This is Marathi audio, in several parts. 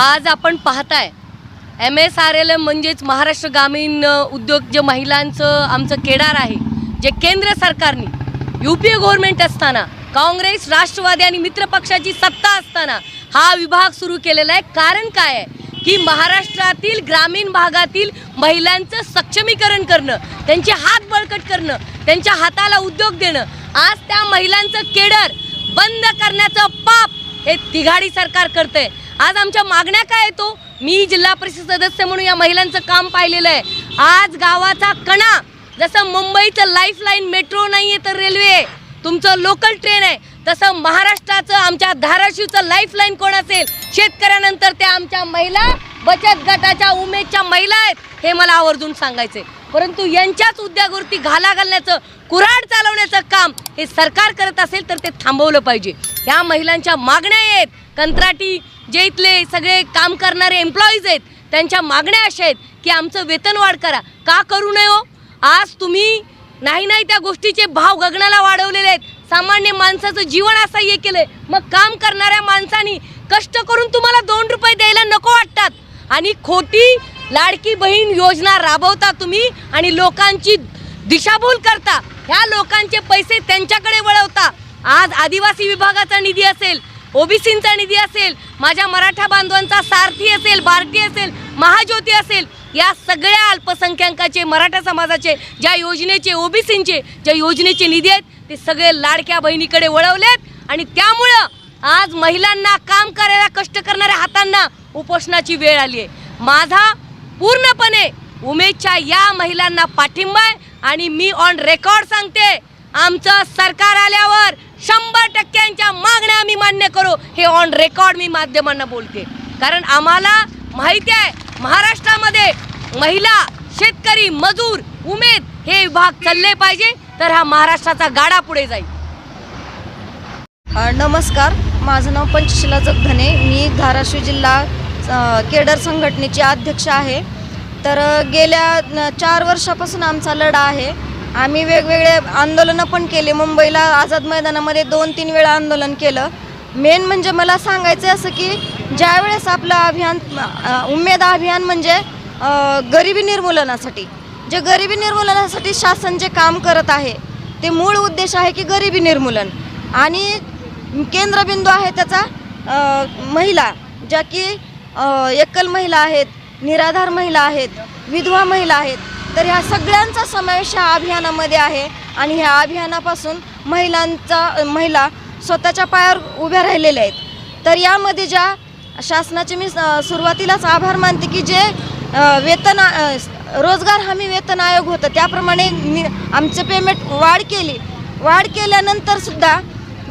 आज आपण पाहताय M S R L M म्हणजेच महाराष्ट्र ग्रामीण उद्योग जे महिलांचं आमचं केडार आहे जे केंद्र सरकारने यू पी ए गव्हर्नमेंट असताना काँग्रेस राष्ट्रवादी आणि मित्रपक्षाची सत्ता असताना हा विभाग सुरू केलेला आहे. कारण काय आहे? की महाराष्ट्रातील ग्रामीण भागातील महिलांचं सक्षमीकरण करणं त्यांचे हात बळकट करणं त्यांच्या हाताला उद्योग देणं आज त्या महिलांचं केडर बंद करण्याचं पाप हे तिघाडी सरकार करतंय. आज आमच्या मागण्या काय येतो हो? मी जिल्हा परिषद सदस्य म्हणून या महिलांचं काम पाहिलेलं आहे. आज गावाचा कणा जसं मुंबईचं लाईफलाईन मेट्रो नाही आहे तर रेल्वे आहे तुमचं लोकल ट्रेन आहे. तसं महाराष्ट्राचं आमच्या धाराशिवचं लाईफलाईन कोण असेल? शेतकऱ्यानंतर त्या आमच्या महिला बचत गटाच्या उमेदच्या महिला आहेत हे मला आवर्जून सांगायचे परंतु यांच्याच उद्योगावरती घाला घालण्याचं कुऱ्हाड चालवण्याचं काम हे सरकार करत असेल तर ते थांबवलं पाहिजे. ह्या महिलांच्या मागण्या आहेत. कंत्राटी जे इथले सगळे काम करणारे एम्प्लॉईज आहेत त्यांच्या मागण्या अशा आहेत की आमचं वेतन वाढ करा. का करू नये हो? आज तुम्ही नाही नाही त्या गोष्टीचे भाव गगनाला वाढवलेले आहेत. सामान्य माणसाचं जीवन असं हे केलंय. मग काम करणाऱ्या माणसानी कष्ट करून तुम्हाला दोन रुपये द्यायला नको वाटतात. आणि खोटी लाडकी बहीण योजना राबवता तुम्ही आणि लोकांची दिशाभूल करता. ह्या लोकांचे पैसे त्यांच्याकडे वळवता. आज आदिवासी विभागाचा निधी असेल ओबीसींचा निधी असेल माझ्या मराठा बांधवांचा सारथी असेल बार्टी असेल महाज्योती असेल या सगळ्या अल्पसंख्याकाचे मराठा समाजाचे ज्या योजनेचे ओबीसींचे ज्या योजनेचे निधी आहेत ते सगळे लाडक्या बहिणीकडे वळवलेत. आणि त्यामुळं आज महिलांना काम करायला कष्ट करणाऱ्या हातांना उपोषणाची वेळ आली आहे. माझा पूर्णपणे उमेदच्या या महिलांना पाठिंबा आहे आणि मी ऑन रेकॉर्ड सांगते आमचं सरकार आल्यावर शंभर टक्क्यांच्या मागण्या आम्ही मान्य करू. हे ऑन रेकॉर्ड मी माध्यमांना बोलते. कारण आम्हाला माहिती आहे महाराष्ट्रामध्ये महिला शेतकरी मजूर उमेद हे विभाग चालले पाहिजे तर हा महाराष्ट्राचा गाडा पुढे जाईल. नमस्कार. माझं नाव पंचशिला जगधने. मी धाराशिव जिल्हा केडर संघटनेची अध्यक्ष आहे. तर गेल्या चार वर्षापासून आमचा लढा आहे. आम्ही वेगवेगळे आंदोलनं पण केले. मुंबईला आझाद मैदानामध्ये दोन तीन वेळा आंदोलन केलं. मेन म्हणजे मला सांगायचं असं की ज्यावेळेस आपलं अभियान उमेद अभियान म्हणजे गरिबी निर्मूलनासाठी जे गरिबी निर्मूलनासाठी शासन जे काम करत आहे ते मूळ उद्देश आहे की गरिबी निर्मूलन. आणि केंद्रबिंदू आहे त्याचा महिला ज्या की एकल महिला आहेत निराधार महिला आहेत विधवा महिला आहेत तर ह्या सगळ्यांचा समावेश ह्या अभियानामध्ये आहे आणि ह्या अभियानापासून महिलांचा महिला स्वतःच्या पायावर उभ्या राहिलेल्या आहेत. तर यामध्ये ज्या शासनाचे मी सुरुवातीलाच आभार मानते की जे वेतन रोजगार हमी वेतन आयोग होतं त्याप्रमाणे नि आमचं पेमेंट वाढ केली. वाढ केल्यानंतर सुद्धा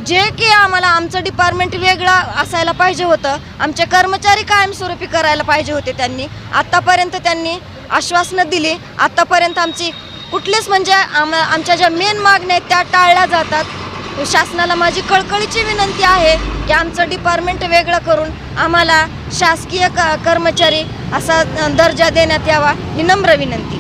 जे की आम्हाला आमचं डिपार्टमेंट वेगळं असायला पाहिजे होतं. आमचे कर्मचारी कायमस्वरूपी करायला पाहिजे होते त्यांनी. आत्तापर्यंत त्यांनी आश्वासनं दिली. आत्तापर्यंत आमची कुठलीच म्हणजे आम आमच्या ज्या मेन मागण्या आहेत त्या टाळल्या जातात. शासनाला माझी कळकळीची विनंती आहे की आमचं डिपार्टमेंट वेगळं करून आम्हाला शासकीय क कर्मचारी असा दर्जा देण्यात यावा ही नम्र विनंती.